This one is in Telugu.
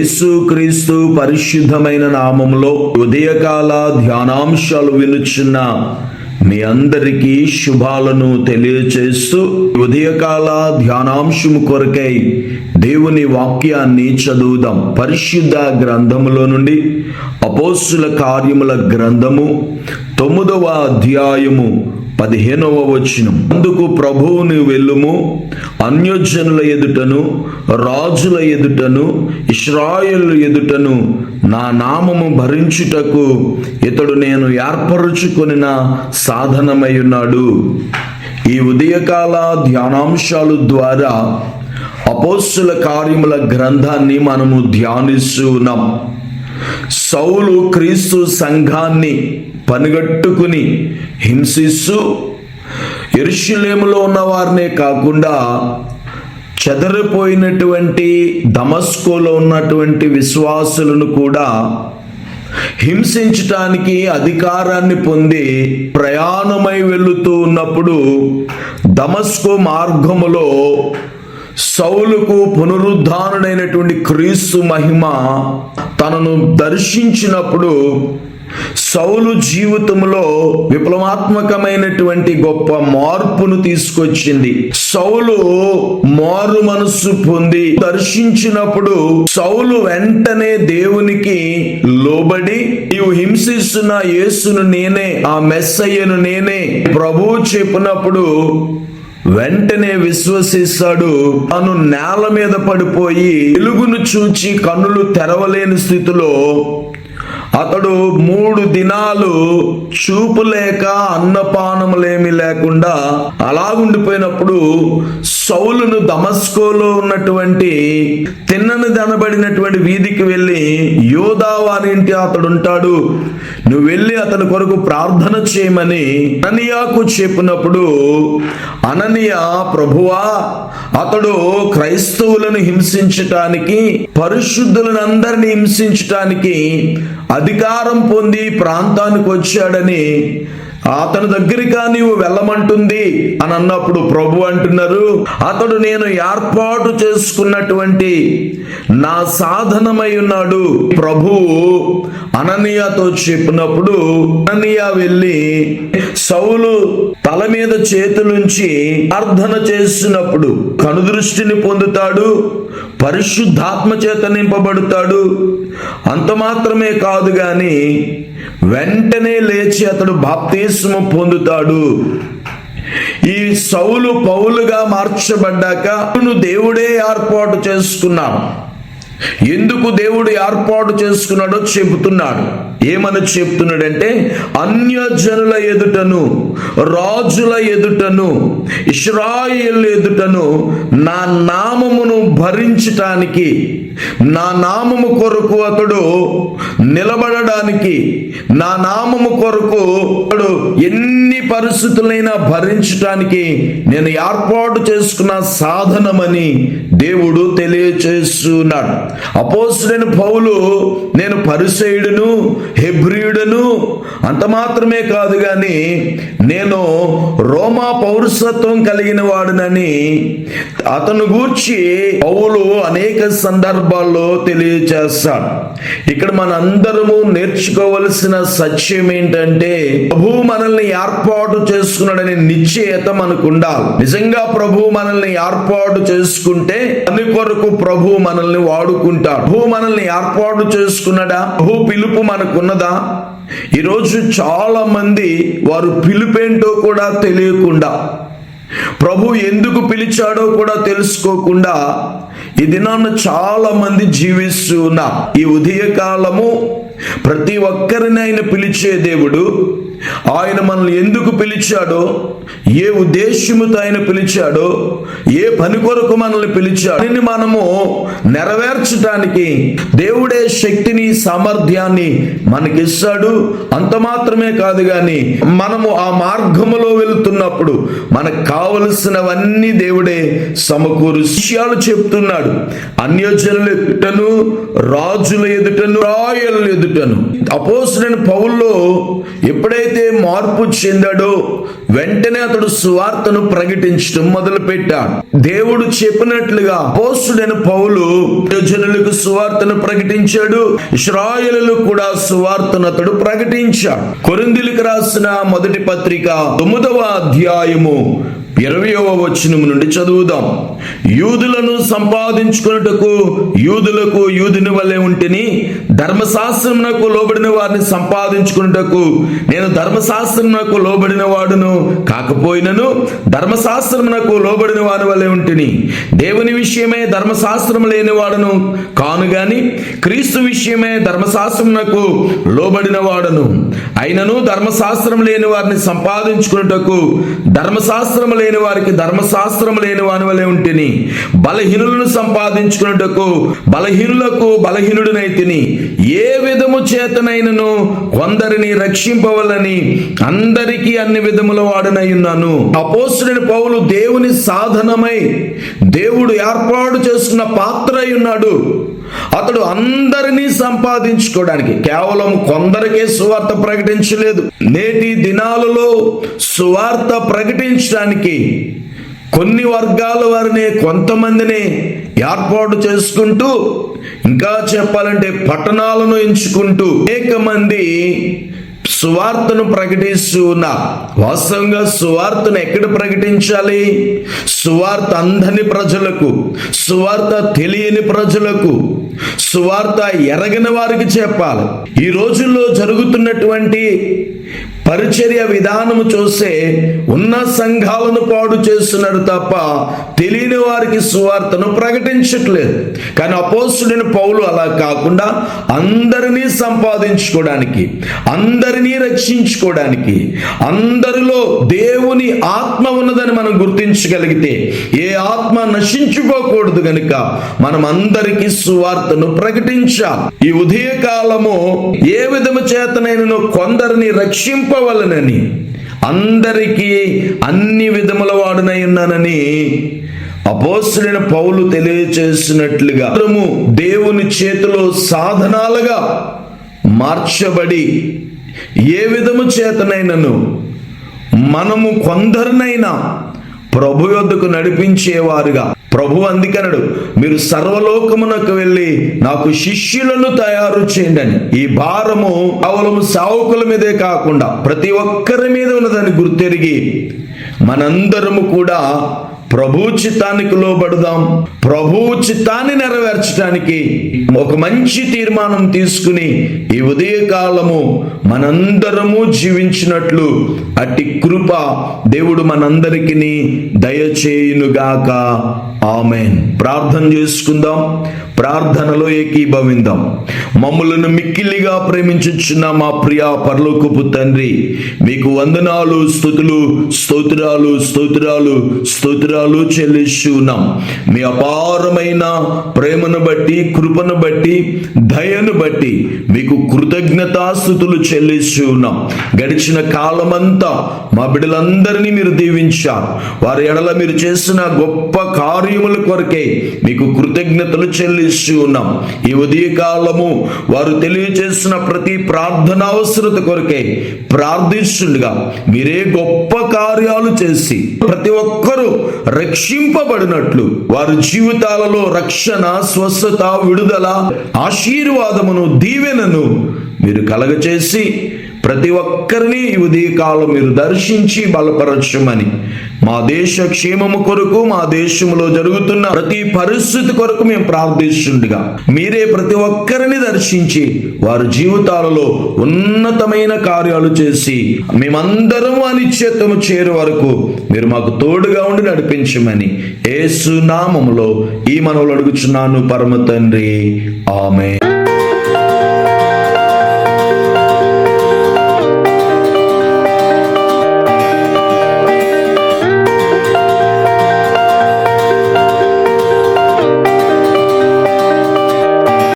యేసుక్రీస్తు పరిశుద్ధమైన నామములో ఉదయకాల ధ్యానాంశాలు వినుచున్న మీ అందరికీ శుభాలను తెలియచేస్తూ ఉదయకాల ధ్యానాంశము కొరకై దేవుని వాక్యాన్ని చదువుదాం. పరిశుద్ధ గ్రంథములో నుండి అపోస్తుల కార్యముల గ్రంథము తొమ్మిదవ అధ్యాయము పదిహేనవ వచనం. అందుకు ప్రభువుని వెళ్ళుము అన్యోజనుల ఎదుటను రాజుల ఎదుటను ఇస్రాయలు ఎదుటను నా నామము భరించుటకు ఇతడు నేను ఏర్పరుచుకొనిన సాధనమై ఉన్నాడు. ఈ ఉదయకాల ధ్యానాంశాలు ద్వారా అపోస్సుల కార్యముల గ్రంథాన్ని మనము ధ్యానిస్తూ ఉన్నాం. సౌలు క్రీస్తు సంఘాన్ని పనిగట్టుకుని హింసిస్తూ ఎరుషులేములో ఉన్న వారినే కాకుండా చెదరిపోయినటువంటి దమస్కోలో ఉన్నటువంటి విశ్వాసులను కూడా హింసించటానికి అధికారాన్ని పొంది ప్రయాణమై వెళుతూ ఉన్నప్పుడు దమస్కో మార్గములో సౌలుకు పునరుద్ధానుడైనటువంటి క్రీస్తు మహిమ తనను దర్శించినప్పుడు సౌలు జీవితంలో విప్లవాత్మకమైనటువంటి గొప్ప మార్పును తీసుకొచ్చింది. సౌలు మారు మనస్సు పొంది దర్శించినప్పుడు సౌలు వెంటనే దేవునికి లోబడి నీవు హింసిస్తున్న యేసును నేనే ఆ మెస్సయ్యను నేనే ప్రభువు చెప్పినప్పుడు వెంటనే విశ్వసిస్తాడు. తను నేల మీద పడిపోయి వెలుగును చూచి కన్నులు తెరవలేని స్థితిలో అతడు మూడు దినాలు చూపు లేక అన్నపానములేమి లేకుండా అలాగుండిపోయినప్పుడు సౌలును దమస్కోలో ఉన్నటువంటి తిన్నని దనబడినటువంటి వీధికి వెళ్ళి యోధా వారింటి అతడు ఉంటాడు నువ్వు వెళ్ళి అతని కొరకు ప్రార్థన చేయమని అననియాకు చెప్పినప్పుడు అననీయ ప్రభువా అతడు క్రైస్తవులను హింసించటానికి పరిశుద్ధులను అందరినీ హింసించటానికి అధికారం పొంది ప్రాంతానికి వచ్చాడని అతని దగ్గరికా నీవు వెళ్ళమంటుంది అని అన్నప్పుడు ప్రభు అంటున్నారు అతడు నేను ఏర్పాటు చేసుకున్నటువంటి నా సాధనమై ఉన్నాడు ప్రభువు అననీయతో చెప్పినప్పుడు అననీయ వెళ్ళి సౌలు తల మీద చేతులుంచి ప్రార్థన చేసినప్పుడు కనుదృష్టిని పొందుతాడు పరిశుద్ధాత్మ చేత నింపబడతాడు. అంత మాత్రమే కాదు గాని వెంటనే లేచి అతడు బాప్తిస్మ పొందుతాడు. ఈ సౌలు పౌలుగా మార్చబడ్డాక నువ్వు దేవుడే ఏర్పాటు చేసుకున్నాడు ఎందుకు దేవుడు ఏర్పాటు చేసుకున్నాడో చెబుతున్నాడు. ఏమని చెప్తున్నాడంటే అన్యజనుల ఎదుటను రాజుల ఎదుటను ఇస్రాయిల్ ఎదుటను నా నామమును భరించటానికి నా నామము కొరకు అతడు నిలబడడానికి నా నామము కొరకు అతడు ఎన్ని పరిస్థితులైనా భరించటానికి నేను ఏర్పాటు చేసుకున్న సాధనమని దేవుడు తెలియచేస్తున్నాడు. అపోసుడైన పౌలు నేను పరిసయుడును హెబ్రియుడను అంత మాత్రమే కాదు గాని నేను రోమా పౌరసత్వం కలిగిన వాడునని అతను గూర్చి పౌలు అనేక సందర్భాల్లో తెలియచేస్తాడు. ఇక్కడ మనందరము నేర్చుకోవలసిన సత్యం ఏంటంటే ప్రభు మనల్ని ఏర్పాటు చేసుకున్నాడనే నిశ్చయత మనకు ఉండాలి నిజంగా ప్రభు మనల్ని ఏర్పాటు చేసుకుంటే అని కొరకు ప్రభు మనల్ని వాడుకుంటాడు. ప్రభు మనల్ని ఏర్పాటు చేసుకున్నాడా? ప్రభు పిలుపు మనకు మనకున్నదా ఈరోజు చాలామంది వారు పిలుపేంటో కూడా తెలియకుండా ప్రభు ఎందుకు పిలిచాడో కూడా తెలుసుకోకుండా ఈ దినాన్న చాలా మంది జీవిస్తూ ఈ ఉదయకాలము ప్రతి ఒక్కరిని ఆయన పిలిచే దేవుడు ఆయన మనల్ని ఎందుకు పిలిచాడో ఏ ఉద్దేశ్యముతో ఆయన పిలిచాడో ఏ పని కొరకు మనల్ని పిలిచాడు దీన్ని మనము నెరవేర్చడానికి దేవుడే శక్తిని సామర్థ్యాన్ని మనకిస్తాడు. అంత మాత్రమే కాదు గాని మనము ఆ మార్గములో వెళుతున్నప్పుడు మనకు కావలసినవన్నీ దేవుడే సమకూరు విషయాలు చెప్తున్నాడు. అన్యజనుల ఎదుటను రాజుల ఎదుటను రాయల ఎదుటను. అపోసిన పౌల్లో ఎప్పుడైతే మార్పు చెందాడో వెంటనే అతడు సువార్తను ప్రకటించడం మొదలు పెట్టాడు దేవుడు చెప్పినట్లుగా అపోస్తుడైన పౌలు జనులకు సువార్తను ప్రకటించాడు ఇస్రాయేలు కూడా సువార్తను అతడు ప్రకటించాడు. కొరిందులకు రాసిన మొదటి పత్రిక తొమ్మిదవ అధ్యాయము ఇరవయవ వచనం నుండి చదువుదాం. యూదులను సంపాదించుకున్నటకు యూదులకు యూదుని వలె ఉంటిని ధర్మశాస్త్రమునకు లోబడిన వారిని సంపాదించుకున్నటకు నేను ధర్మశాస్త్రమునకు లోబడిన వాడును కాకపోయినను ధర్మశాస్త్రమునకు లోబడిన వాని వలె ఉంటిని. దేవుని విషయమే ధర్మశాస్త్రం లేని వాడును కాను గాని క్రీస్తు విషయమే ధర్మశాస్త్రమునకు లోబడిన వాడును. అయినను ధర్మశాస్త్రం లేని వారిని సంపాదించుకున్నటకు ధర్మశాస్త్రం లేని వారికి ధర్మశాస్త్రం లేని వాని వలె ఉంటిని. బలహీనులను సంపాదించుకున్నటకు బలహీనులకు బలహీనుడినైతిని ఏ విధము చేతనైనను కొందరిని రక్షింపవలని అందరికీ అన్ని విధముల వాడనై ఉన్నాను. అపోస్తుడైన పౌలు దేవుని సాధనమై దేవుడు ఏర్పాటు చేసుకున్న పాత్ర అయి ఉన్నాడు అతడు అందరినీ సంపాదించుకోవడానికి కేవలం కొందరికే సువార్త ప్రకటించలేదు. నేటి దినాలలో సువార్త ప్రకటించడానికి కొన్ని వర్గాల వారిని కొంతమందిని ఏర్పాటు చేసుకుంటూ ఇంకా చెప్పాలంటే పట్టణాలను ఎంచుకుంటూ అనేక మంది సువార్తను ప్రకటిస్తూ ఉన్నారు. వాస్తవంగా సువార్తను ఎక్కడ ప్రకటించాలి? సువార్త అందని ప్రజలకు సువార్త తెలియని ప్రజలకు సువార్త ఎరగని వారికి చెప్పాలి. ఈ రోజుల్లో జరుగుతున్నటువంటి పరిచర్య విధానము చూస్తే ఉన్న సంఘాలను పాడు చేస్తున్నారు తప్ప తెలియని వారికి సువార్తను ప్రకటించట్లేదు. కానీ అపోస్తుడైన పౌలు అలా కాకుండా అందరినీ సంపాదించుకోవడానికి అందరినీ రక్షించుకోవడానికి అందరిలో దేవుని ఆత్మ ఉన్నదని మనం గుర్తించగలిగితే ఏ ఆత్మ నశించుకోకూడదు గనుక మనం అందరికీ సువార్తను ప్రకటించాలి. ఈ ఉదయకాలము ఏ విధము చేతనైనను కొందరిని రక్షింపవలనని అందరికీ అన్ని విధముల వాడునై ఉన్నానని అపోస్తుడైన పౌలు తెలియచేసినట్లుగా మనము దేవుని చేతిలో సాధనాలుగా మార్చబడి ఏ విధము చేతనైనను మనము కొందరినైనా ప్రభు యొద్దకు నడిపించేవారుగా. ప్రభు అందుకనడు మీరు సర్వలోకమునకు వెళ్ళి నాకు శిష్యులను తయారు చేయండి అని ఈ భారము కేవలం సావుకుల మీదే కాకుండా ప్రతి ఒక్కరి మీద ఉన్నదని గుర్తెరిగి మనందరము కూడా ప్రభు చిత్తానికి లోబడదాం. ప్రభు చిత్తాన్ని నెరవేర్చడానికి ఒక మంచి తీర్మానం తీసుకుని ఈ ఉదయకాలము మనందరము జీవించినట్లు అట్టి కృప దేవుడు మనందరికీ దయచేయునుగాక. ఆమెన్. ప్రార్థన చేసుకుందాం. ప్రార్థనలో ఏకీభవిందాం. మమ్మలను మిక్కిలిగా ప్రేమించుచున్న మా ప్రియ పరలోకపు తండ్రి మీకు వందనాలు స్థుతులు స్తోత్రాలు స్తోత్రాలు స్తోత్రాలు. చెల్లిస్తూ ఉన్నాం మీ అపారమైన ప్రేమను బట్టి కృపను బట్టి దయను బట్టి మీకు కృతజ్ఞతాస్థుతులు చెల్లిస్తూ ఉన్నాం గడిచిన కాలమంతా మా బిడ్డలందరినీ మీరు దీవించారు. వారి ఎడల మీరు చేసిన గొప్ప కార్యములు కొరకే మీకు కృతజ్ఞతలు చెల్లిస్తూ ఉన్నాం. ఈ ఉదయకాలము వారు తెలియచేసిన ప్రతి ప్రార్థన అవసరత కొరకే ప్రార్థిస్తుండగా మీరే గొప్ప కార్యాలు చేసి ప్రతి ఒక్కరూ రక్షింపబడినట్లు వారి జీవితాలలో రక్షణ స్వస్థత విడుదల ఆశీర్వాదమును దీవెనను మీరు కలగచేసి ప్రతి ఒక్కరిని ఈ ఉదయకాలం మీరు దర్శించి బలపరచమని మా దేశ క్షేమము కొరకు మా దేశంలో జరుగుతున్న ప్రతి పరిస్థితి కొరకు మేము ప్రార్థిస్తుండగా. మీరే ప్రతి ఒక్కరిని దర్శించి వారి జీవితాలలో ఉన్నతమైన కార్యాలు చేసి మేమందరం అనిశ్చేతము చేరే వరకు మీరు మాకు తోడుగా ఉండి నడిపించమని ఏసునామములో ఈ మనవులు అడుగుచున్నాను పరమ తండ్రి. ఆమె